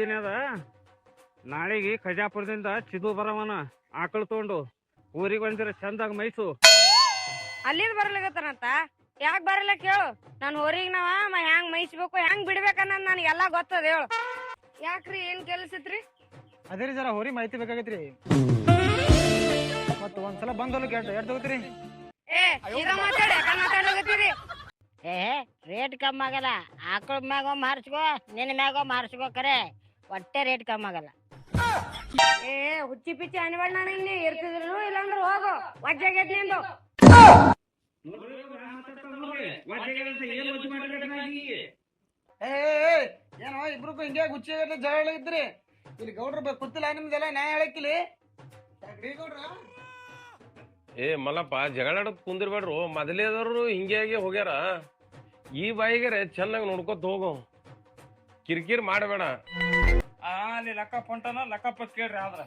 ನಿಮ್ದು ಯಾವಾಗ ನೋಡಿದ್ರಿ ಇದೇ ಕದ್ದಿನೇ ಅದ. ನಾಳೆಗೆ ಖಜಾಪುರದಿಂದ ಚಿದು ಬರವನ ಆಕಳು ತಗೊಂಡು. ಊರಿಗೆ ಬಂದಿರ ಚಂದಾಗ ಮೈಸು ಅಲ್ಲಿಂದ ಬರ್ಲಿಕತ್ತಾನಂತ? ಯಾಕೆ ಬರಲ್ಲ ಕೇಳು. ನಾನು ಹೊರಗೆ ನಾವ ಹೆಂಗ್ ಮೈಸ್ಬೇಕು ಹೆಂಗ್ ಬಿಡ್ಬೇಕನ್ನೋದು ನನಗೆಲ್ಲ ಗೊತ್ತದ ಹೇಳು. ಯಾಕ್ರಿ ಏನ್ ಕೆಲ್ಸ ಇತ್ರಿ? ಅದೇ ರೀ ಜರ ಹೋರಿ ಮಾಹಿತಿ ಬೇಕಾಗೈತ್ರಿ. ಮತ್ತ ಒಂದ್ಸಲ ಬಂದಲ್ಲ ಎಷ್ಟು ಎಷ್ಟು ತಗೋತೀರಿ ಏ ಈಗ ಮಾತಾಡಿ ಏ ರೇಟ್ ಕಮ್ಮಿ ಆಗಲ್ಲ. ಆಕಳ ಮ್ಯಾಗ ಒಮ್ಮೆ ಹಾರಿಸ್ಕೋ ನಿನ್ನ ಮ್ಯಾಗ ಒಮ್ಮೆ ಹಾರಿಸ್ಕೋ ಖರೆ ಒಟ್ಟೆ ರೇಟ್ ಕಮ್ಮಿ ಆಗಲ್ಲ. ಏ ಹುಚ್ಚಿ ಪಿಚ್ಚಿ ಅನಿವಾಳ್ ನಾನು ಇಲ್ಲಿ ಇರ್ತಿದ್ರು ಇಲ್ಲಾಂದ್ರೆ ಹೋಗು. ವಜ್ಜಾಗೈತ್ ನಿಂದು. ಏ ಏನೋ ಇಬ್ರು ಹಿಂಗೆ ಗುಚ್ಚಿ ಜಗಳ ಇದ್ರಿ. ಇಲ್ಲಿ ಗೌಡ್ರ ಬ- ಕೂತಿಲ್ಲ ನಿಮ್ದೆಲ್ಲ ನ್ಯಾಯ ಹೇಳಕ್ಕಿಲಿ ಗೌಡ್ರ ಏ ಮಲ್ಲಪ್ಪ ಜಗಳಾಡೋದ್ ಕುಂದಿರ್ಬೇಡ್ರು. ಮೊದಲೇದವ್ರು ಹಿಂಗಾಗಿ ಹೋಗ್ಯಾರ. ಈ ಬಾಯಿಗೆ ಚೆನ್ನಾಗಿ ನೋಡ್ಕೊತ ಹೋಗು. ಕಿರಿಕಿರಿ ಮಾಡಬೇಡ. ಅಲ್ಲಿ ಲೆಕ್ಕ ಹೊಂಟನ ಲೆಕ್ಕ ಪಸ್ ಕೇಳ್ರಿ ಆದ್ರ.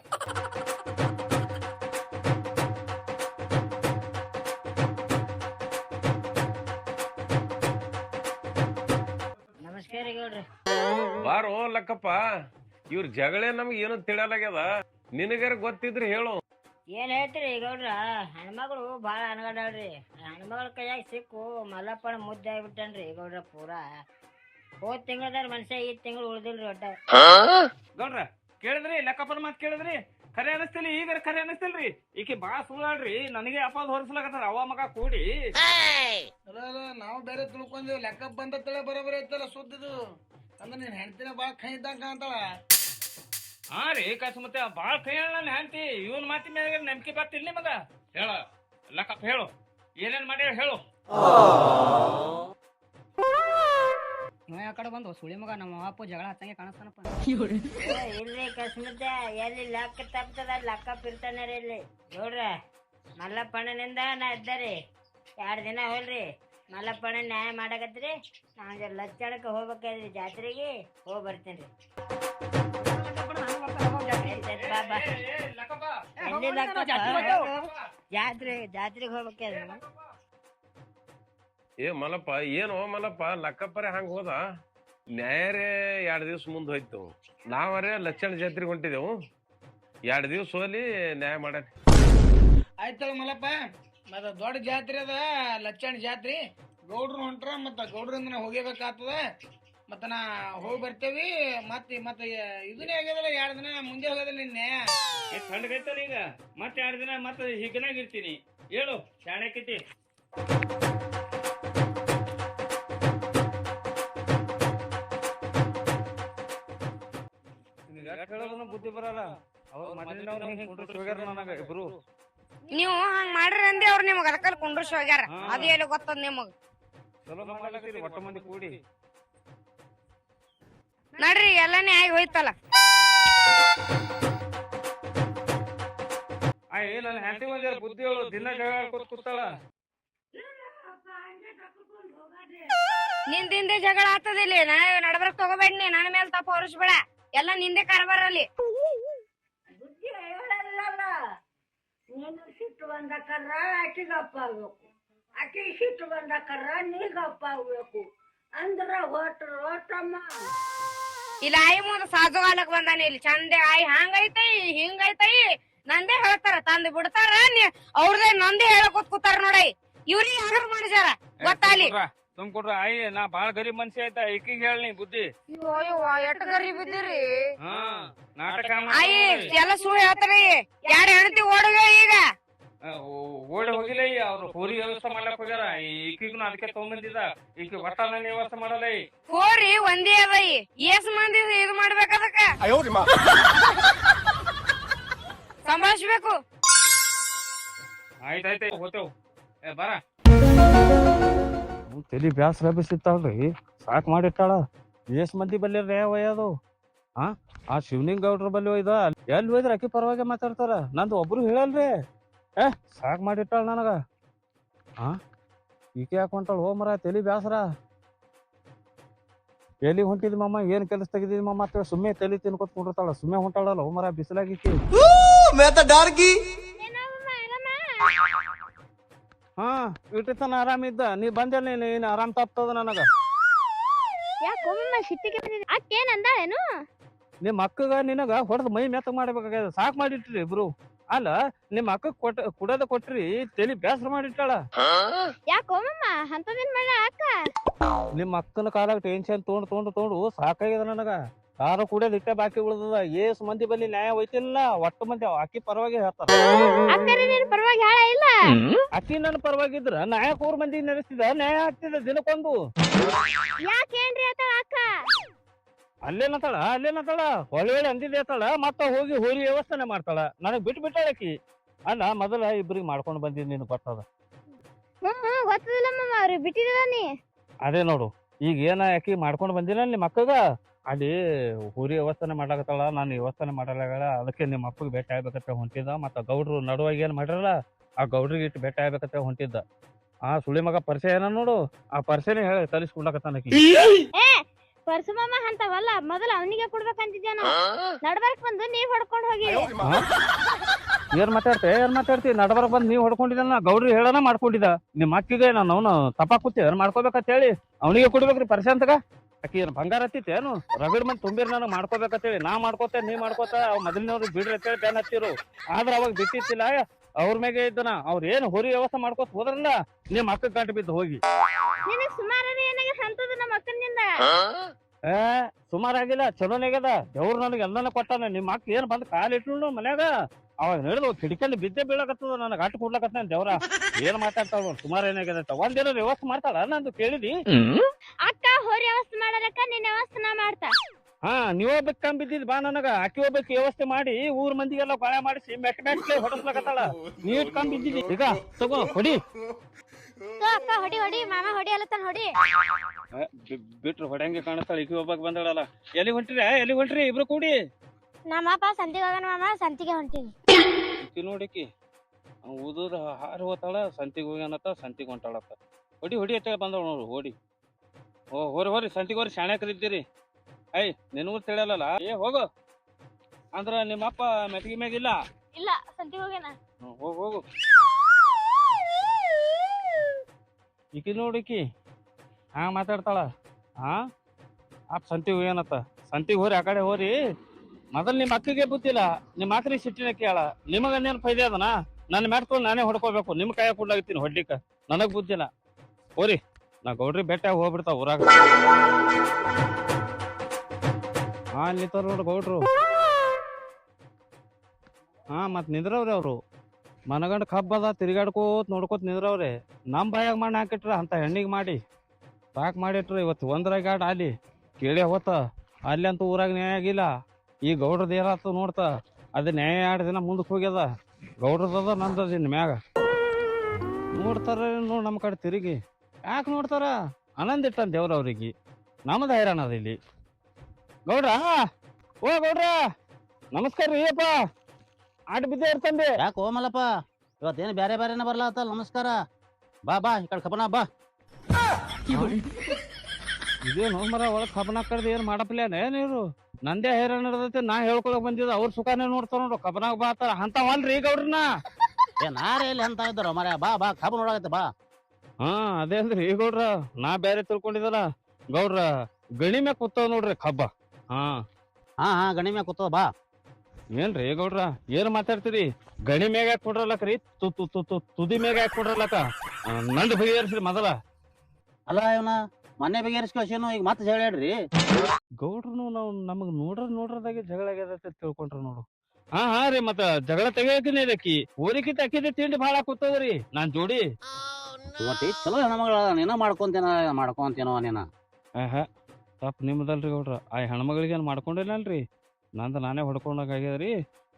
ನಮಸ್ಕಾರ ಗೌಡ್ರಿ. ಬಾರೋ ಲಕ್ಕಪ್ಪ ಇವ್ರ ಜಗಳೇ ನಮ್ಗೆ ಏನು ತಿಳಿಯಲಾಗ್ಯದ. ನಿನಗಾರ ಗೊತ್ತಿದ್ರೆ ಹೇಳು. ಏನ್ ಹೇಳ್ತೀರಿ ಗೌಡ್ರ ಹೆಣ್ಮಗಳು ಬಾಳ ಅನಗಡಾಳ್ರಿ. ಹೆಣ್ಮಗಳ ಕೈಯಾಗ ಸಿಕ್ಕು ಮಲ್ಲಪ್ಪನ ಮುದ್ದೆ ಆಗ್ಬಿಟ್ಟನ್ರಿ ಗೌಡ್ರ ಪೂರಾ. ಹೋದ್ ತಿಂಗಳದಾರ ಮನುಷ್ಯ ಈ ತಿಂಗಳು ಉಳ್ದಿಲ್ರಿ ಒಟ್ಟ. ಗೌಡ್ರ ಕೇಳಿದ್ರಿ ಲೆಕ್ಕಪ್ಪನ ಮಾತು ಕೇಳಿದ್ರಿ. ಖರೆ ಅನಿಸ್ತಿಲ್ಲ ಈಗ ಖರೆ ಅನಿಸ್ತಿಲ್ರಿ. ಈಕೆ ಬಾ ಸುಳ್ಳಾಡ್ರಿ ನನಗೆ ಅಪಾದ ಹೊರಸ್ಲಾಕತ್ತಾರ ಅವ ಮಗ ಕೂಡಿ. ನಾವ್ ಬೇರೆ ತಿಳ್ಕೊಂಡೇವ್ ಲೆಕ್ಕ ಬಂದ ತಳೆ ಬರೋಬರಿ ಐತಲ್ಲ ಸುದ್ದಿದು ಅಂದ್ರೆ ನೀನ್ ಹೆಂಡತಿನ ಬಾಳ ಕೈ ಇದ್ದಂಗ ಕಾಣ್ತಾಳ. ಹಾ ರೀ ಕಾಸು ಮತ್ತೆ ಬಾಳ ಕೈ ನನ್ನ ಹೆಂಡತಿ ಇವನ್ ಮಾತಿ ಮೇಲೆ ನಂಬಿಕೆ ಬರ್ತಿಲ್ಲ ನಿಮಗ? ಹೇಳ ಲೆಕ್ಕಪ್ಪ ಹೇಳು. ಏನೇನ್ ಮಾಡಿ ಹೇಳು. ಇವ ಆ ಕಡೆ ಬಂದು ಸುಳಿ ಮಗ ನಮ್ಮ ಅಪ್ಪ ಜಗಳ ಹತ್ತಂಗೆ ಕಾಣಿಸ್ತಾನಪ್ಪ. ಏ, ಇಲ್ರಿ ಕಸ್ಮತ್ತ ಎಲ್ಲಿ ಲಕ್ಕ ತಪ್ತದ? ಲಕ್ಕಪ್ ಇರ್ತಾನೆ ರೀ ಇಲ್ಲಿ. ನೋಡ್ರ ಮಲ್ಲಪ್ಪಣ್ಣನಿಂದ ನಾ ಇದ್ದಾರಿ. ಎರಡು ದಿನ ಹೋಲ್ರಿ ಮಲ್ಲಪ್ಪಣ್ಣ ನ್ಯಾಯ ಮಾಡಕತ್ರಿ. ನಾನು ಲಚ್ಚಣಕ್ಕೆ ಹೋಗ್ಬೇಕಾದ್ರಿ ಜಾತ್ರೆಗೆ. ಹೋಗಿ ಬರ್ತೀನಿ. ಬಾಬಾ ಎಲ್ಲಿ ಲಕ್ಕ ಜಾತ್ರೆ ಜಾತ್ರೆಗೆ ಹೋಗ್ಬೇಕಾದ್ರಿ. ಏ ಮಲ್ಲಪ್ಪ ಏನು ಮಲ್ಲಪ್ಪ ಲಕ್ಕಪ್ಪರೆ ಹಂಗ ಹೋದ? ನ್ಯಾಯರೇ ಎರಡು ದಿವ್ಸ ಮುಂದೆ ಹೋಯ್ತು. ನಾವರೇ ಲಕ್ಷಣ ಜಾತ್ರೆಗೆ ಹೊಂಟಿದೆವು. ಎರಡು ದಿವ್ಸ ಹೋಲಿ ನ್ಯಾಯ ಮಾಡ ಆಯ್ತಲ್ಲ ಮಲ್ಲಪ್ಪ ಮತ್ತ ದೊಡ್ಡ ಜಾತ್ರೆ ಅದ ಲಕ್ಷಣ ಜಾತ್ರೆ. ಗೌಡ್ರು ಹೊಂಟ್ರ ಮತ್ತ ಗೌಡ್ರಿಂದ ನಾ ಹೋಗಬೇಕಾಗ್ತದ. ಮತ್ತ ನಾ ಹೋಗಿ ಬರ್ತೇವಿ ಮತ್ತೆ ಮತ್ತೆ ಇದನ್ನೇ ಆಗ್ಯದಲ್ಲ ಎರಡು ದಿನ ಮುಂದೆ ಹೋಗೋದಿಲ್ಲ ನಿನ್ನೆ. ಸಣ್ಣಗೈತಲ್ಲ ಈಗ. ಮತ್ತೆ ಎರಡು ದಿನ ಮತ್ತೆ ಹೀಗನಾಗ ಇರ್ತೀನಿ. ಹೇಳು ಶಾಣೆಕೈತಿ ಹೇಳೋದನ್ನ ಬುದ್ಧಿ ಬರಲ್ಲ. ಅವ್ರ ಮನೆಯಲ್ಲಿ ಹಿಂಗ್ ಕುಂಡ್ರಿಸಿ ಹೋಗ್ಯಾರ ನನಗ ಇಬ್ರು. ನೀವು ಹಂಗ್ ಮಾಡ್ರಿ ಅಂದ್ರೆ ಅವ್ರು ನಿಮಗ್ ಅದಕ್ಕಲ್ಲಿ ಕುಂಡ್ರಿಸಿ ಹೋಗ್ಯಾರ ಹಾ. ಅದು ಎಲ್ಲಿ ಗೊತ್ತದ ನಿಮಗ್? ಚಲೋ ಮಾಡ್ಲಾಕತ್ತೀರಿ ಒಟ್ಟ ಮಂದಿ ಕೂಡಿ. ನಡ್ರಿ ಎಲ್ಲಾನೇ ಆಗಿ ಹೋಯ್ತಲ್ಲ. ಆ ಏ ನನ್ನ ಹೆಂಡತಿ ಒಂದ್ ಬುದ್ಧಿ ಹೇಳು ದಿನ ಜಗಳ ಕೂತಾಳ. ನಿಂದಿಂದೆ ಜಗಳ ಆತದಿಲ್ಲ ನಡಬರ್ಕ್ ತಗೋಬೇಡ್ನಿ ನನ್ನ ಮೇಲೆ ತಪ್ಪ ಹೊರಿಸ್ಬೇಡ. ಎಲ್ಲ ನಿಂದೆ ಕಾರ್ಬಾರ ಅಲ್ಲಿ ಬುದ್ಧಿ ಹೇಳಲ್ಲ ನೀನು ಸಿಟ್ಟು ಬಂದಕ್ಕರ ಆಕಿಗೆ ಅಪ್ಪ ಆಗ್ಬೇಕು. ಆಕಿ ಸಿಟ್ಟು ಬಂದಕ್ಕರ ನೀಗ ಅಪ್ಪ ಆಗ್ಬೇಕು. ಅಂದ್ರ ಹೊಟ್ಟು ಹೊಟ್ಟಮ್ಮ. ಇಲ್ಲ ಆಯಿ ಮುಂದ ಸಾಜುಗಾಲಕ್ ಬಂದಾನೆ ಇಲ್ಲಿ. ಚಂದೆ ಆಯ್ ಹಂಗೈತೈ ಹಿಂಗೈತೈ. ನಂದೇ ಹೇಳ್ತಾರ ತಂದ್ ಬಿಡ್ತಾರ. ನೀ- ಅವ್ರದೇ ನಂದೇ ಹೇಳಕ್ ಕೂತಾರ ನೋಡಿ. ಇವ್ರಿಗೆ ಯಾರು ಮಾಡಿಸ್ಯಾರ ಗೊತ್ತಾಲಿ ಸುಮ್ ಆಯಿ ನಾ ಬಾಳ ಗರೀಬ್ ಮನ್ಸಿ ಆಯ್ತಾ ಈಕಿಗೆ ಹೇಳಿ ನೀ ಬುದ್ಧಿ. ಎಟ್ ಗರೀಬ್ ಇದ್ದೀರಿ? ಹಾ ನಾಟಕ ಆಯಿ ಎಲ್ಲ ಸುಳ್ಳು ಹೇಳ್ತಾರಿ ಯಾರು ಹೆಣ್ತಿ ಓಡುವೆ ಈಗ? ಓಡಿ ಹೋಗಿಲ್ಲ ಈ ಅವ್ರು. ಹೋರಿ ವ್ಯವಸ್ಥೆ ಮಾಡ್ಲಕ್ ಹೋಗ್ಯಾರ. ಈಕಿಗೂ ಅದಕ್ಕೆ ಈಕಿ ವ್ಯವಸ್ಥೆ ಮಾಡಲ್ಲ ಈ. ಹೋರಿ ಒಂದೇ ಅದ ಈ. ಏಸ್ ಮಂದಿ ಇದು ಮಾಡ್ಬೇಕದಕ್ಕ ಸಂಭಾಳಿಸ್ಬೇಕು. ಆಯ್ತಾಯ್ತು ಹೋತೇವ್. ಏ ಬರ. ತಲಿ ಬ್ಯಾಸರ ಬಿಸಿತ್ತಾಳ್ರಿ ಸಾಕ್ ಮಾಡಿಟ್ಟಾಳ. ಎಷ್ಟು ಮಂದಿ ಬಲ್ಲಿ ಒಯ್ಯೋದು ಹಾ ಆ? ಶಿವನಿಂಗ್ ಗೌಡ್ರ ಬಲ್ಲಿ ಒಯ್ದ. ಎಲ್ಲಿ ಒಯ್ದ್ರ ಅಕ್ಕಿ ಪರವಾಗಿ ಮಾತಾಡ್ತಾರ? ನಂದು ಒಬ್ರು ಹೇಳಲ್ರಿ. ಏ, ಸಾಕ್ ಮಾಡಿಟ್ಟಾಳ ನನಗ. ಹಾ ಈಕೆ ಯಾಕೆ ಹೊಂಟಾಳ? ಹೋ ಮರ, ತಲಿ ಬ್ಯಾಸ್ರ. ಎಲ್ಲಿ ಹೊಂಟಿದ್ ಮಮ್ಮ ಏನ್ ಕೆಲಸ ತೆಗಿದಿದ್ ಮಮ್ಮ ಸುಮ್ಮನೆ ತಲಿ ತಿನ್ಕೊತ್ ಕುಂಡಿರ್ತಾಳ. ಸುಮ್ಮನೆ ಹೊಂಟಾಳಲ್ಲ ಹೋಮರ ಬಿಸಿಲಾಗಿ ಹಾ ಆರಾಮ ಆರಾಮಿದ್ದ ನೀ ಬಂದಿಲ್ಲ ನೀನು ಆರಾಮ್ ತಪ್ತದ ನನಗ. ಯಾಕೊಮ್ಮೆ ಸಿಟ್ಟಿಗೆ ಬಂದಿದೆ ಅಕ್ಕ ಏನ್ ಅಂದಾಳೇನು? ನಿಮ್ಮ ಅಕ್ಕಗ ನಿನಗ ಹೊಡೆದ್ ಮೈ ಮೆತ್ತ ಮಾಡ್ಬೇಕಾಗ್ಯದ. ಸಾಕ್ ಮಾಡಿಟ್ರಿ ಇಬ್ರು. ಅಲ್ಲ ನಿಮ್ಮ ಅಕ್ಕ ಕೊಟ್ಟ ಕುಡದ ಕೊಟ್ರಿ ತಲಿ ಬೇಸರ ಮಾಡಿಟ್ಟಾಳ. ನಿಮ್ ಅಂತದೇನ್ ಮಾಡ ಅಕ್ಕ? ನಿಮ್ಮ ಅಕ್ಕನ ಕಾಲಾಗ ಟೆನ್ಷನ್ ತೊಗೊಂಡು ತೊಗೊಂಡು ತೊಗೊಂಡು ಸಾಕಾಗ್ಯದ ನನಗ. ಯಾರು ಕುಡಿಯೋದ್ ಇಟ್ಟೆ ಬಾಕಿ ಉಳಿದದ. ಏಸ್ ಮಂದಿ ಬಲ್ಲಿ ನ್ಯಾಯ ಹೋಯ್ತಿಲ್ಲ. ಒಟ್ಟು ಮಂದಿ ಅಕ್ಕಿ ಪರವಾಗಿ ಹೇಳ್ತಾರ. ಅಕ್ಕರ ನೀನ್ ಪರವಾಗಿ ಹೇಳ ಇಲ್ಲ. ಅಕ್ಕಿ ನನ್ನ ಪರವಾಗಿದ್ರ ನ್ಯಾಯ ಕೂರ್ ಮಂದಿ ನಡೆಸ್ತಿದ. ನ್ಯಾಯ ಆಗ್ತಿದ ದಿನಕ್ಕೊಂದು. ಯಾಕೇನ್ರಿ ಆತ ಅಕ್ಕ? ಅಲ್ಲೇನತ್ತಾಳ ಅಲ್ಲೇನತ್ತಾಳ ಹೊಳೆ ಅಂದಿದ್ದೆ ಅತ್ತಾಳ ಮತ್ತ ಹೋಗಿ ಹೋರಿ ವ್ಯವಸ್ಥೆನೆ ಮಾಡ್ತಾಳ. ನನಗ್ ಬಿಟ್ಟು ಬಿಟ್ಟಾಳ ಅಕ್ಕಿ ಅಲ್ಲ ಮೊದಲ ಇಬ್ರಿಗೆ ಮಾಡ್ಕೊಂಡು ಬಂದಿದ್ ನಿನ್ ಗೊತ್ತದ ಹ್ಮ್ ಹ್ಮ್ ಗೊತ್ತದಿಲ್ಲ ಮಮ್ಮ ಅವ್ರಿಗೆ ಬಿಟ್ಟಿದಿಲ್ಲ ನೀ. ಅದೇ ನೋಡು. ಈಗ ಏನ ಅಕ್ಕಿ ಮಾಡ್ಕೊಂಡು ಬಂದಿಲ್ಲ ನಿಮ್ಮ ಅಕ್ಕಗ ಅಲ್ಲಿ ಊರಿ ವ್ಯವಸ್ಥೆನೆ ಮಾಡ್ಲಾಕತ್ತಾಳ ನಾನು ವ್ಯವಸ್ಥೆನೆ ಮಾಡಲಾಗಲ್ಲ ಅದಕ್ಕೆ ನಿಮ್ಮ ಅಪ್ಪಗೆ ಭೇಟಿ ಆಗ್ಬೇಕಂತ ಹೊಂಟಿದ್ದ ಮತ್ತು ಗೌಡ್ರು ನಡುವಾಗಿ ಏನು ಮಾಡ್ಯಾರಲ್ಲ ಆ ಗೌಡ್ರಿಗೆ ಇಟ್ಟು ಭೇಟಿ ಆಗ್ಬೇಕಂತ ಹೊಂಟಿದ್ದ. ಆ ಸುಳಿ ಮಗ ಪರಿಚಯ ಏನ ನೋಡು ಆ ಪರಿಚಯನೇ ಹೇಳಿ ಏ ಪರ್ಸು ಮಾಮ ಅಂತವಲ್ಲ ಮೊದಲು ಅವನಿಗೆ ಕೊಡ್ಬೇಕಂತಿದ್ದೆ ನಾವು? ನಡ್ಬರ್ಕ್ ಬಂದು ನೀವ್ ಹೊಡ್ಕೊಂಡು ಹೋಗಿ? ಏನ್ ಮಾತಾಡ್ತೆ ಏನ್ ಮಾತಾಡ್ತಿ? ನಡ್ಬರ್ಕ್ ಬಂದು ನೀವ್ ಹೊಡ್ಕೊಂಡಿದ್ದಲ್ಲ ಗೌಡ್ರಿ ಹೇಳನ ಮಾಡ್ಕೊಂಡಿದ್ದ. ನಿಮ್ಮ ಅಕ್ಕಿಗೆ ನಾನು ಅವನು ತಪ್ಪ ಕೂತಿ ಏನ್ ಮಾಡ್ಕೋಬೇಕಂತ ಹೇಳಿ ಅವನಿಗೆ ಕೊಡ್ಬೇಕ್ರಿ ಪ್ರಶಾಂತಗ ಅಕ್ಕಿ ಏನ್ ಬಂಗಾರ ಹತ್ತಿತ್ತೆ? ಏನು? ರಗಡ್ ಮಂದಿ ತುಂಬಿರ್ ನಾನು ಮಾಡ್ಕೋಬೇಕಂತೇಳಿ. ನಾ ಮಾಡ್ಕೋತೆ ನೀ ಮಾಡ್ಕೋತ ಅವ್ ಮೊದಲಿನವ್ರು ಬಿಡ್ರಿ ಅಂತೇಳಿ ಬ್ಯಾನ್ ಹತ್ತಿರು. ಆದ್ರ ಅವಾಗ ಬಿಟ್ಟಿತ್ತಿಲ್ಲ ಅವ್ರ ಮ್ಯಾಗೆ ಇದ್ದನ. ಅವ್ರ ಏನ್ ಹೊರಿ ವ್ಯವಸ್ಥೆ ಮಾಡ್ಕೋತ ಹೋದ್ರಲ್ಲ ನಿಮ್ ಅಕ್ಕ ಗಂಟು ಬಿದ್ದು ಹೋಗಿ. ನಿನಗ್ ಸುಮಾರ ಏನಾಗ ಸಂತದ ನಮ್ಮ ಅಕ್ಕನಿಂದ? ಏ ಸುಮಾರಾಗಿಲ್ಲ ಚಲೋನಾಗ್ಯದ ದೇವ್ರು ನನಗೆ ಎಲ್ಲನ ಕೊಟ್ಟಾನ. ನಿಮ್ಮ ಅಕ್ಕ ಏನ್ ಬಂದ್ ಕಾಲ್ ಇಟ್ಟು ಮನ್ಯಾಗ? ಅವಾಗ ನಡೆದು ಕಿಡಿಕಲ್ಲಿ ಬಿದ್ದೆ ಬೀಳಕತ್ತದ ನನಗೆ ಅಟ್ಟು ಕೊಡ್ಲಕತ್ತ ದೇವ್ರ. ಏನ್ ಮಾತಾಡ್ತಾವ ಸುಮಾರು ಏನಾಗ್ಯದ ಒಂದಿನ ವ್ಯವಸ್ಥೆ ಮಾಡ್ತಾಳ ನಂದು ಕೇಳಿದಿ? ಅಕ್ಕ ಹೋರಿ ವ್ಯವಸ್ಥೆ ಮಾಡಲಕ್ಕ ನಿನ್ನ ವ್ಯವಸ್ಥೆ ನಾ ಮಾಡ್ತಾ. ಹಾ ನೀವ್ ಕಂಬ ಬಿದ್ದಿದ್ ಬಾ ನನಗ. ಅಕ್ಕಿ ಹೋಗ್ಬೇಕು ವ್ಯವಸ್ಥೆ ಮಾಡಿ ಊರ್ ಮಂದಿಗೆಲ್ಲ ಗಾಯ ಮಾಡಿಸಿ ಮೆಟ್ ಮೆಟ್ಲೆ ಹೊಡಸ್ಲಕತ್ತಾಳ. ನೀ ಇಟ್ಕೊಂಡ್ ಬಿದ್ದಿದ್ದಿ ಈಗ ತಗೋ ಹೊಡಿ ತೋ ಅಕ್ಕ ಹೊಡಿ ಹೊಡಿ ಮಾಮ ಹೊಡಿ ಅಲ್ಲತ್ತಾನ ಹೊಡಿ. ಬಿಟ್ರು ಹೊಡ್ಯಂಗೆ ಕಾಣಿಸ್ತಾಳ ಈಕಿ ಹೋಗ್ಬೇಕು ಬಂದಾಳಲ್ಲ. ಎಲ್ಲಿ ಹೊಂಟ್ರಿ ಎಲ್ಲಿ ಹೊಂಟ್ರಿ ಇಬ್ರು ಕೂಡಿ? ನಮ್ಮಪ್ಪ ಸಂತಿಗೆ ಹೋಗೋಣ ಮಾಮ ಸಂತಿಗೆ ಹೊಂಟೀನಿ. ಈಕಿ ನೋಡಿಕಿ ಊದೂರ ಹಾರಿ ಹೋತಾಳ ಸಂತಿಗೆ ಹೋಗ್ಯಾನತ್ತ ಸಂತಿಗೆ ಹೊಂಟಾಳತ್ತ. ಹೊಡಿ ಹೊಡಿ ಅಂತ ಬಂದವ ನೋಡು ಹೊಡಿ. ಓ ಹೋರಿ ಹೋರಿ ಸಂತಿಗೆ ಹೋರಿ ಶಾಣ್ಯಾಕರಿದ್ದೀರಿ ಐ ನಿನಗೂ ತಿಳಿಯಲ್ಲ ಏ ಹೋಗು. ಅಂದ್ರ ನಿಮ್ಮಪ್ಪ ಮೆಟ್ಗಿ ಮ್ಯಾಗಿಲ್ಲ ಇಲ್ಲ? ಸಂತಿಗೆ ಹೋಗ್ಯಾನ. ಹೋಗು ಹೋಗು. ಈಕಿ ನೋಡಿಕಿ ಹಾ, ಮಾತಾಡ್ತಾಳ. ಹಾ? ಆಪ್ ಸಂತಿಗೆ ಏನತ್ತ ಸಂತಿಗೆ ಹೋರಿ, ಆ ಕಡೆ ಹೋರಿ. ಮೊದಲು ನಿಮ್ಮ ಅಕ್ಕಿಗೆ ಬುದ್ಧಿಲ್ಲ ನಿಮ್ಮ ಅಕ್ಕರಿ ಸಿಟ್ಟಿನ ಕೇಳ. ನಿಮಗ ಏನ್ ಫೈದೆ ಅದನ? ನನ್ನ ಮ್ಯಾಟ್ಕೊಂಡು ನಾನೇ ಹೊಡ್ಕೋಬೇಕು. ನಿಮ್ ಕಾಯ ಕೊಡ್ಲಾಗತ್ತೀನಿ ಹೊಡ್ಲಿಕ್ಕ. ನನಗ್ ಬುದ್ಧಿಲ್ಲ ಹೋರಿ. ನಾ ಗೌಡ್ರಿ ಬೆಟ್ಟ ಹೋಗ್ಬಿಡ್ತಾವ ಊರಾಗ. ಹಾ ನಿಂತಾರ ನೋಡ್ರಿ ಗೌಡ್ರು. ಹಾ ಮತ್ ನಿಂದ್ರವ್ರಿ ಅವ್ರು ಮನಗಂಡ ಕಬ್ಬದ ತಿರ್ಗಾಡ್ಕೋತ ನೋಡ್ಕೋತ ನಿಂದ್ರವ್ರೆ. ನಮ್ ಬಾಯಾಗ ಮಾಡಿ ಹಾಕಿಟ್ರ ಅಂತ ಹೆಣ್ಣಿಗೆ ಮಾಡಿ. ಪ್ಯಾಕ್ ಮಾಡಿಟ್ರ ಇವತ್ತು ಒಂದ್ರ ಗಾಡ್ ಅಲ್ಲಿ. ಕೇಳಿ ಹೋತ ಅಲ್ಲಿ ಅಂತೂ ಊರಾಗ ನ್ಯಾಯ ಆಗಿಲ್ಲ. ಈ ಗೌಡ್ರದ ಏನಾಯ್ತು ನೋಡ್ತ, ಅದು ನ್ಯಾಯ ಎರಡು ದಿನ ಮುಂದಕ್ಕೆ ಹೋಗ್ಯದ. ಗೌಡ್ರದದ ನಂದದ ಇನ್ ಮ್ಯಾಗ. ನೋಡ್ತಾರ ನೋಡ್ ನಮ್ಮ ಕಡೆ ತಿರುಗಿ. ಯಾಕೆ ನೋಡ್ತಾರ? ಆನಂದ ಇಟ್ಟ ದೇವ್ರ ಅವ್ರಿಗೆ. ನಮ್ದು ಹೈರಾಣ ಅದ ಇಲ್ಲಿ. ಗೌಡ್ರ ಓ ಗೌಡ್ರ ನಮಸ್ಕಾರ ರೀ ಅಪ್ಪ ಆಟ ಬಿದ್ದೆ ಇರ್ತಂದೆ ಯಾಕೆ ಹೋಮಲಪ್ಪ ಇವತ್ತೇನು ಬೇರೆ ಬ್ಯಾರೆನ ಬರ್ಲಾತಲ್ಲ ನಮಸ್ಕಾರ. ಬಾ ಬಾ ಈ ಕಡೆ ಕಪನ ಬಾ. ಇದೇನು ಮರ ಒಳಗ್ ಕಪನ ಕಡ್ದು ಏನ್ ಮಾಡಪ್ಲೇನೆ? ನೀರು ನಂದೇ ಹೈರಾಣ ಇರ್ತೈತಿ ನಾ ಹೇಳ್ಕೊಳಕ್ ಬಂದಿದ್ದ ಅವ್ರ ಸುಖಾನೇ ನೋಡ್ತಾರ ನೋಡ್ರು ಕಬ್ಬನಾಗ ಬಾತಾರ ಈಗ ಅವ್ರನ್ನ ಏ ನಾರೇ ಇಲ್ಲಿ ಅಂತ ಇದ್ದಾರ ಮರ. ಬಾ ಬಾ ಕಬ್ಬ ನೋಡಾಗತ್ತೆ ಬಾ. ಹಾ ಅದೇ ಅಂದ್ರಿ. ಈ ಗೌಡ್ರ ನಾ ಬೇರೆ ತಿಳ್ಕೊಂಡಿದ್ದಲ್ಲ ಗೌಡ್ರ ಗಣಿ ಮ್ಯಾಗ ಕೂತಾವ ನೋಡ್ರಿ ಕಬ್ಬ. ಹಾ. ಹಾ ಹಾ ಗಣಿ ಮ್ಯಾಗ ಕೂತದ ಬಾ. ಏನ್ರಿ ಗೌಡ್ರ? ಏನ್ ಮಾತಾಡ್ತೀರಿ ಗಣಿ ಮ್ಯಾಗ ಯಾಕೆ ರೀ? ತು ತು ತು ತು ತುದಿ ಮ್ಯಾಗ ಯಾಕೆ ಕೊಡ್ರಲ್ಲಕ ನಂದು ಬಗೆಹರಿಸ್ರಿ ಮೊದಲ. ಅಲ್ಲ ಇವನ ಮನೆ ಬಗೆಹರಿಸ್ಕೋಶೇನು ಈಗ ಮತ್ತೆ ಜಗಳ ಹೇಳ್ರಿ ಗೌಡ್ರನು ನಾವು ನಮಗ್ ನೋಡ್ರ ನೋಡ್ರದಾಗೆ ಜಗಳ ಆಗ್ಯದ ಅಂತ ತಿಳ್ಕೊಂಡ್ರ ನೋಡು. ಹಾ ಹಾ ರೀ ಮತ್ತ ಜಗಳ ತೆಗಿಯಕಿನ ಇದಕ್ಕಿ. ಓರಿಕಿತ ಅಕ್ಕಿದ ತಿಂಡಿ ಭಾಳ ಕೂತದ್ರಿ ನಾನ್ ಜೋಡಿ. ಚಲೋ ಹೆಣ್ಮಗಳ ನೀನ ಮಾಡ್ಕೊಂತೇನ ಮಾಡ್ಕೊಂತೇನೋ ನೀನ? ಆಹಾ ತಪ್ಪ ನಿಮ್ದಲ್ರಿ ಗೌಡ್ರ. ಆ ಹೆಣ್ಮಗಳಿಗೆ ಏನ್ ಮಾಡ್ಕೊಂಡಿಲ್ಲಲ್ರಿ ನಂದು ನಾನೇ ಹೊಡ್ಕೊಂಡಾಗ ಆಗ್ಯದ್ರಿ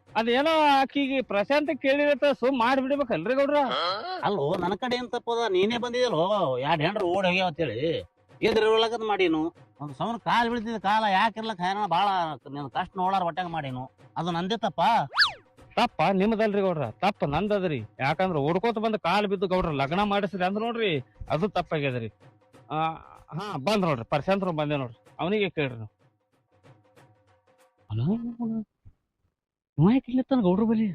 ಅದೇನೋ ಆಕಿಗೆ ಪ್ರಶಾಂತ ಕೇಳಿರತ್ತ ಸುಮ್ ಮಾಡ್ಬಿಡ್ಬೇಕಲ್ರಿ ಗೌಡ್ರ? ಅಲ್ಲೋ ನನ್ನ ಕಡೆ ಏನ್ ತಪ್ಪದ ನೀನೇ ಹೋ ಎರಡ್ ಹೆಂಡ್ರು ಓಡ್ ಹೋಗ್ಯಾವ ಅಂತೇಳಿ. ಎದ್ರೊಳಗದ್ ಮಾಡೀನು. ಒಂದು ಸೌನ್ ಕಾಲ್ ಬಿಡ್ತಿದ್ ಕಾಲ ಯಾಕಿರ್ಲಕ್ ಹೈರಾಣ? ಬಾಳ ನಿನ್ ಕಷ್ಟ ನೋಡಾರ ಹೊಟ್ಯಾಗ ಮಾಡೀನು. ಅದು ನಂದೇ ತಪ್ಪ? ತಪ್ಪ ನಿಮ್ದಲ್ರಿ ಗೌಡ್ರ ತಪ್ಪ ನಂದದ್ರಿ. ಯಾಕಂದ್ರ ಓಡ್ಕೋತ ಬಂದ್ ಕಾಲ್ ಬಿದ್ದು ಗೌಡ್ರ ಲಗ್ನ ಮಾಡಿಸ್ರಿ ಅಂದ್ರ ನೋಡ್ರಿ ಅದು ತಪ್ಪಾಗ್ಯದ್ರಿ. ಆ ಹಾ ಬಂದ್ ನೋಡ್ರಿ ಪ್ರಶಾಂತ್ರ ಬಂದೆ ನೋಡ್ರಿ. ಅವನಿಗೆ ಕೇಳ್ರಿ ನೀವು. ಯಾಕಿಲ್ಲತ್ತಾನ ಗೌಡ್ರ ಬಲಿ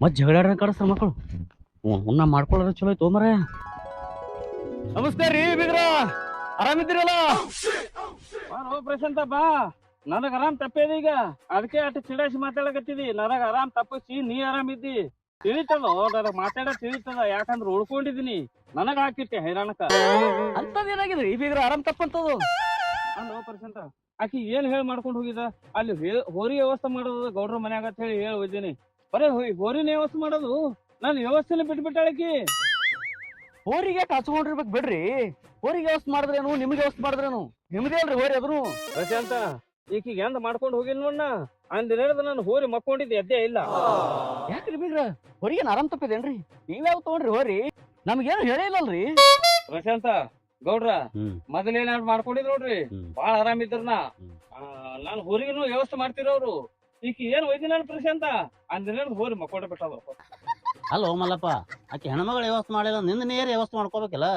ಮತ್ ಜಗಳ ಕಳಿಸ್ತಾರ ಮಕ್ಕಳು. ಉನ್ನ ಮಾಡ್ಕೊಳ್ಳೋದು ಚಲೋ ಐತೋ ಮರ ನಮಸ್ತೆ ರೀ ಬಿದ್ರ ಆರಾಮಿದ್ದೀರಲ್ಲ ಪ್ರಶಾಂತ ಬಾ ನನಗ ಆರಾಮ್ ತಪ್ಪೇದ ಈಗ. ಅದಕ್ಕೆ ಅಷ್ಟು ಚಿಡಾಸಿ ಮಾತಾಡಕತ್ತಿದಿ. ನನಗ ಆರಾಮ್ ತಪ್ಪಿಸಿ, ನೀ ಆರಾಮಿದ್ದಿ ತಿಳಿತದ ನನಗ್ ಮಾತಾಡ ತಿಳಿತದ. ಯಾಕಂದ್ರ ಉಳ್ಕೊಂಡಿದೀನಿ. ನನಗ ಹಾಕಿಟ್ಟೆ ಹೈರಾಣಕ ಅಂತದೇನಾಗಿದ್ರಿ ಈ ಬೀಗ್ರ ಆರಾಮ್ ತಪ್ಪಂತದು. ಅಲ್ಲೋ ಪ್ರಶಾಂತ ಆಕಿ ಏನ್ ಹೇಳಿ ಮಾಡ್ಕೊಂಡು ಹೋಗಿದ? ಅಲ್ಲಿ ಹೋರಿ ವ್ಯವಸ್ಥೆ ಮಾಡೋದು ಗೌಡ್ರ ಮನ್ಯಾಗ ಅಂತ ಹೇಳಿ ಹೇಳಿ ಹೋಗಿದ್ದೀನಿ. ಬರೇ ಹೋಯ್ ಹೋರಿನ ವ್ಯವಸ್ಥೆ ಮಾಡೋದು? ನಾನು ವ್ಯವಸ್ಥೆನ ಬಿಟ್ಬಿಟ್ಟಾಳಕಿ ಹೋರಿಗೆ ಹಚ್ಕೊಂಡಿರ್ಬೇಕು ಬಿಡ್ರಿ. ಹೋರಿಗೆ ವ್ಯವಸ್ಥೆ ಮಾಡಿದ್ರೇನು ನಿಮ್ಗೆ ವ್ಯವಸ್ಥೆ ಮಾಡಿದ್ರೇನು? ನಿಮ್ದೇ ಅಲ್ರಿ ಹೋರಿ ಅದ್ರು ಪ್ರಶಾಂತ ಈಕಿಗೆ ಎಂದ ಮಾಡ್ಕೊಂಡು ಹೋಗಿ ನೋಡ್ನ ಅಂದಿನ ನಾನು ಹೋರಿ ಮಕ್ಕೊಂಡಿದ್ದೆ ಎದ್ದೇ ಇಲ್ಲ. ಯಾಕ್ರಿ ಬೀಗ್ರ? ಹೊರಿಗೆ ಆರಾಮ್ ತಪ್ಪಿದೇನ್ರಿ? ನೀವ್ಯಾವ ತಗೊಂಡ್ರಿ ಹೋರಿ? ನಮ್ಗೇನು ಹೇಳಿಲ್ಲಲ್ರಿ ಪ್ರಶಾಂತ ಗೌಡ್ರ ಹ್ಮ್. ಮೊದಲೇನಾದ್ರು ಮಾಡ್ಕೊಂಡಿದ್ ನೋಡ್ರಿ. ಬಾಳ ಆರಾಮಿದ್ರನ ಹ್ಮ್. ನಾನು ಹೋರಿಗೂ ವ್ಯವಸ್ಥೆ ಮಾಡ್ತಿರೋರು ಈಕಿ ಏನ್ ಒಯ್ದಿನ ಪ್ರಶಾಂತ ಅಂದ್ರೆ ಹೋರಿ ಮಕ್ಕೊಂಡ ಬಿಟ್ಟದ ಅಲ್ಲೋ ಮಲ್ಲಪ್ಪ ಆಕೆ ಹೆಣ್ಮಗಳ ವ್ಯವಸ್ಥೆ ಮಾಡಿಲ್ಲ ನಿಂದ ನೇರ ವ್ಯವಸ್ಥೆ ಮಾಡ್ಕೋಬೇಕಲ್ಲ?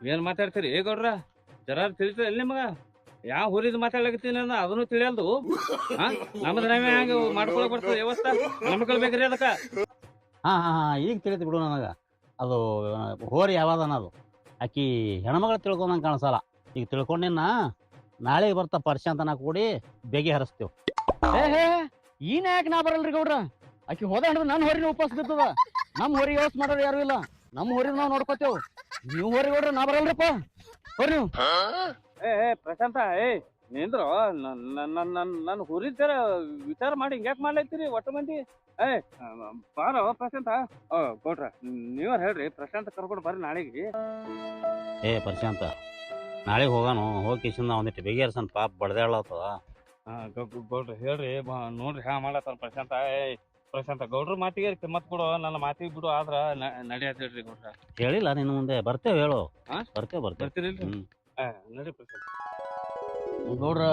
ಏನ್ ಮಾತಾಡ್ತೀರಿ? ಏ ಗೌಡ್ರ ಜರ ತಿಳಿತ ಎಲ್ಲಿ ನಿಮಗ? ಯಾವ ಹುರಿದ್ ಮಾತಾಡ್ಲಿಕ್ಕೆ ಅಂದ ಅದನ್ನು ತಿಳಿಯಲ್ದು? ನಮ್ದು ನಾವೇ ಹಂಗ ಮಾಡ್ಕೊಳಕ್ ಬರ್ತದ ವ್ಯವಸ್ಥೆ? ನಮ್ಗಳು ಬೇಕ್ರಿ ಅದಕ್ಕ? ಹಾ ಹಾ ಹಾ ಈಗ ತಿಳಿತು ಬಿಡು ನನಗ. ಅದು ಹೋರಿ ಯಾವಾದನ ಅನ್ನೋದು. ಆಕಿ ಹೆಣ್ಮಗಳು ತಿಳ್ಕೊಂಡಂಗೆ ಕಾಣಿಸಲ್ಲ. ಈಗ ತಿಳ್ಕೊಂಡಿನ ನಾಳೆಗೆ ಬರ್ತಾ ಪರ್ಶಾಂತನ ಕೂಡಿ ಬೆಗೆ ಹರಿಸ್ತೇವೆ. ಏ ಹೇ ಯಾಕೆ ನಾ ಬರಲ್ರಿ ಗೌಡ್ರ. ಆಕಿ ಹೋದ ಹಿಡಿದು ನನ್ನ ಹೊರಿನ ಉಪವಾಸ ಬಿದ್ದದ. ನಮ್ಮ ಹೊರಿ ಯೋಸ್ ಮಾಡೋರು ಯಾರು ಇಲ್ಲ. ನಮ್ಮ ಹೊರಿ ನಾವು ನೋಡ್ಕೋತೇವ್. ನೀವು ಹೊರಿ ಗೌಡ್ರ ನಾ ಬರಲ್ರಿಪ್ಪ. ಹೊರಿ ನೀವು. ಏ ಏ, ಪ್ರಶಾಂತ ಏ ನಿಂದ್ರು ನನ್ನ ಹುರಿತರ ವಿಚಾರ ಮಾಡಿ ಹಿಂಗ್ಯಾಕ್ ಮಾಡ್ಲೈತಿರಿ ಒಟ್ಟು ಮಂದಿ? ಏ ಬಾರ ಪ್ರಶಾಂತ. ಕೊಟ್ರ ಗೌಡ್ರ ನೀವ್ಯಾರ ಹೇಳ್ರಿ ಪ್ರಶಾಂತ ಕರ್ಕೊಂಡು ಬರ್ರಿ ನಾಳೆಗೆ. ಏ ಪ್ರಶಾಂತ ನಾಳೆಗೆ ಹೋಗಾನು ಹೋಗಿ ಒಂದಿಟ್ಟು ಬೇಗರ್ಸನ್ ಪಾಪ ಬಡ್ದೇಳತ್ತ ಗೌಡ್ರ ಹೇಳ್ರಿ ನೋಡ್ರಿ ಹಾ ಮಾಡತ್ತಾರ ಪ್ರಶಾಂತ. ಏ ಪ್ರಶಾಂತ ಗೌಡ್ರ ಮಾತಿಗೆ ಕಿಮ್ಮತ್ ಕೊಡು ನನ್ನ ಮಾತಿಗೆ ಬಿಡು ಆದ್ರ ನಡಿಯತ್ತೇಳ್ರಿ ಗೌಡ್ರ. ಹೇಳಿಲ್ಲ ನಿನ್ನ ಮುಂದೆ. ಬರ್ತೇವೆ ಹೇಳು? ಬರ್ತೇವೆ ಬರ್ತೇವೆ. ಬರ್ತೀರಿಲ್ರಿ ಹ್ಮ್. ನಡಿ ಪ್ರಶಾಂತ. ಗೌಡ್ರ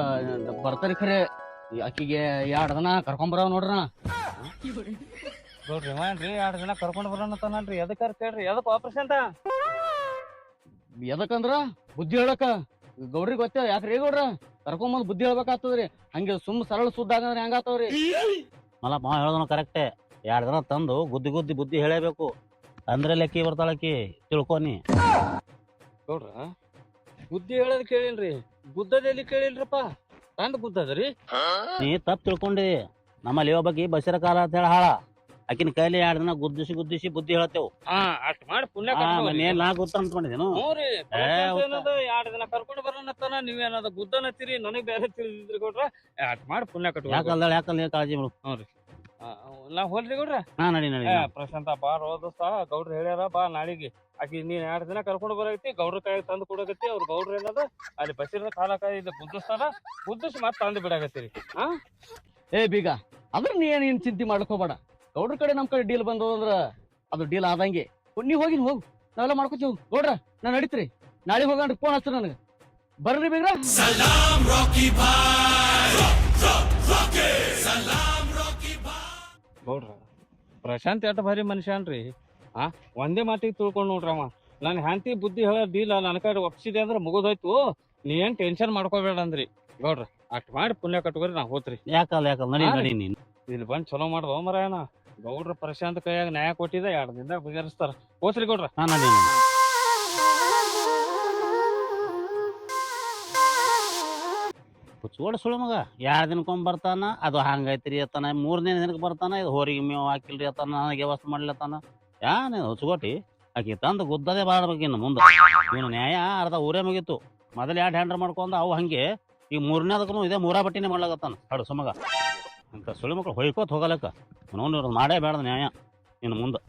ಬರ್ತಾರಿ ಖರೆ. ಆಕಿಗೆ ಎರಡು ದಿನ ಕರ್ಕೊಂಬರವ್ ನೋಡ್ರಣ. ನೋಡ್ರಿ ಮಾಡ್ರಿ ಎರಡು ದಿನ ಕರ್ಕೊಂಡು ಬರೋಣ ತನಲ್ರಿ ಎದಕ್ಕಾರ ಕೇಳ್ರಿ ಎದಕ್ ಅಂತ? ಎದಕ್ಕಂದ್ರ? ಬುದ್ಧಿ ಹೇಳಕ ಗೌಡ್ರಿಗೆ ಗೊತ್ತ ಯಾಕ್ರಿ ಗೌಡ್ರ? ಕರ್ಕೊಂಬಂದ್ ಬುದ್ಧಿ ಹೇಳ್ಬೇಕಾಗ್ತದ್ರಿ. ಹಂಗೆ ಸುಮ್ ಸರಳ ಸುದ್ದ ಆಗಂದ್ರೆ ಹೆಂಗಾತವ್ರಿ ಮಲ್ಲ ಅವ ಹೇಳೋದನು ಕರೆಕ್ಟೇ ಎರಡು ದಿನ ತಂದು ಗುದ್ದಿ ಗುದ್ದಿ ಬುದ್ಧಿ ಹೇಳಬೇಕು. ಅಂದ್ರೆ ಲೆಕ್ಕಿ ಬರ್ತಾಳಕಿ ತಿಳ್ಕೊನಿ ಗೌಡ್ರ ಬುದ್ಧಿ ಹೇಳೋದ್ ಕೇಳಿಲ್ರಿ. ಗುದ್ದದಲ್ಲಿ ಕೇಳಿಲ್ರಪ್ಪ. ತಂದ್ ಗುದ್ದದ್ರಿ? ನೀ ತಪ್ಪ ತಿಳ್ಕೊಂಡಿ ನಮ್ಮಲ್ಲಿ ಒಬ್ಬಾಕಿ ಬಸರ ಕಾಲ ಅಂತ ಹೇಳಿ ಹಾಳ. ಆಕಿನ ಕೈಲಿ ಎರಡ್ ದಿನ ಗುದ್ದಿಸಿ ಗುದ್ದಿಸಿ ಬುದ್ಧಿ ಹೇಳ್ತೇವು. ಹಾ ಅಷ್ಟ್ ಮಾಡಿ ಪುಣ್ಯ. ಏನ್ ನಾ ಗೊತ್ತ ಅನ್ಕೊಂಡಿದ್ದೇನು ಏನದ ಎರಡ್ ದಿನ ಕರ್ಕೊಂಡು ಬರೋಣತ್ತನ ನೀವೇನದ ಗುದ್ದನತ್ತೀರಿ ನನಗ್ ಬೇರೆ ತಿಳಿದಿದ್ರಿ ಕೊಡ್ರ ಅಷ್ಟ್ ಮಾಡಿ ಪುಣ್ಯ ಕಟ್ಟು ಯಾಕಲ್ದಾಳ ಯಾಕಲ್ಲ ಕಾಳಜಿ ಮಾಡು ನಾ ಹೋಲ್ರಿ ಗೌಡ್ರ? ಹಾ ನಡಿ ನಡಿ ಪ್ರಶಾಂತ ಬಾ ರೋ ದೋಸ್ತ ಗೌಡ್ರ ಹೇಳ್ಯಾರ ಬಾ ನಾಳಿಗೆ. ಆಕಿ ನೀನ್ ಎರಡು ದಿನ ಕರ್ಕೊಂಡು ಬರೈತಿ ಗೌಡ್ರ ಕೈಯಾಗ ತಂದು ಕೊಡಕತ್ತಿ ಅವ್ರ ಗೌಡ್ರ ಏನದ ಅಲ್ಲಿ ಬಸಿರದ ಕಾಲ ಕಾಯಿ ಬುದ್ಧಿಸ್ತಾರ ಬುದ್ಧಿಸಿ ಮತ್ತೆ ತಂದು ಬಿಡಾಕತ್ತೀರಿ. ಹಾ ಏ ಬೀಗ ಅದ್ರ ನೀ ಏನ್ ಚಿಂತೆ ಮಾಡ್ಕೋಬೇಡ ಗೌಡ್ರ ಕಡೆ ನಮ್ ಕಡೆ ಡೀಲ್ ಬಂದದಂದ್ರ ಅದು ಡೀಲ್ ಆದಂಗೆ. ನೀವ್ ಹೋಗಿ ಹೋಗು. ನಾವೆಲ್ಲ ಮಾಡ್ಕೋತೀವಿ ಗೌಡ್ರ ನಾ ನಡೀತ್ರಿ. ನಾಳೆ ಹೋಗಣ್ರಿ ಫೋನ್ ಹಚ್ಚ್ರಿ ನನಗೆ. ಬರ್ರಿ ಬೀಗ್ರ. ಗೌಡ್ರ ಪ್ರಶಾಂತ್ ಎಟ್ಟ ಭಾರಿ ಮನುಷ್ಯ ಅನ್ರಿ. ಆ? ಒಂದೇ ಮಾತಿಗೆ ತಿಳ್ಕೊಂಡು ನೋಡ್ರವ ನನ್ ಹ್ಯಾಂತಿ ಬುದ್ಧಿ ಹೇಳ ಡೀಲ ನನ್ನ ಕಡೆ ಒಪ್ಸಿದೆ ಅಂದ್ರೆ ಮುಗಿದೋಯ್ತು. ನೀ ಏನ್ ಟೆನ್ಷನ್ ಮಾಡ್ಕೋಬೇಡ ಅಂದ್ರಿ. ನೋಡ್ರಿ ಅಷ್ಟ್ ಮಾಡಿ ಪುಣ್ಯ ಕಟ್ಕೋರಿ ನಾ ಹೋತ್ರಿ. ಯಾಕಲ್ಲ ಯಾಕಲ್ಲ? ನಡಿ ನಡಿ ನೀನು. ಇಲ್ಲಿ ಬಂದ್ ಚಲೋ ಮಾಡ್ದೋ ಮರಾಯಣ. ಗೌಡ್ರ ಪ್ರಶಾಂತ ಕೈಯಾಗ ನ್ಯಾಯ ಕೊಟ್ಟಿದೆ ಎರಡ್ ದಿನದಾಗ ಬಗೆಹರಿಸ್ತಾರ. ಹೋತ್ರಿ ಗೌಡ್ರ. ಹಾ ನಡಿ ನಡಿ. ಹುಚ್ಚೋಡ್ ಸುಳ್ಳು ಮಗ. ಎರಡು ದಿನಕ್ಕೊಮ್ಮೆ ಬರ್ತಾನ? ಅದು ಹಂಗೈತ್ರಿ ಅತ್ತಾನ. ಮೂರನೇ ದಿನಕ್ಕೆ ಬರ್ತಾನ? ಇದು ಹೋರಿಗೆ ಮೇವು ಹಾಕಿಲ್ರಿ ಅತ್ತಾನ? ನನಗೆ ವ್ಯವಸ್ಥೆ ಮಾಡ್ಲತ್ತಾನ ಯಾನ ಹೊಚ್ಕೊಟ್ಟಿ ಆಕಿ ತಂದು ಗುದ್ದದೇ ಬಾಳ್ಬೇಕು ಇನ್ನು ಮುಂದೆ. ಇವನು ನ್ಯಾಯ ಅರ್ಧ ಊರೇ ಮುಗೀತು. ಮೊದಲು ಎರಡು ಹ್ಯಾಂಡ್ರ್ ಮಾಡ್ಕೊಂಡು ಅವು ಹಂಗೆ. ಈಗ ಮೂರನೇದಕ್ಕೂ ಇದೇ ಮೂರಾ ಬಟ್ಟಿನೇ ಮಾಡ್ಲಾಗತ್ತಾನ ಹಾಡು ಸುಮಗ. ಅಂತ ಸುಳ್ಳು ಮಕ್ಕಳು ಹೊಯ್ಕೋತ್ ಹೋಗಲಕ್ಕ. ನೋಡಿ ಮಾಡೇ ಬೇಡ ನ್ಯಾಯ. ಇನ್ನು ಮುಂದೆ.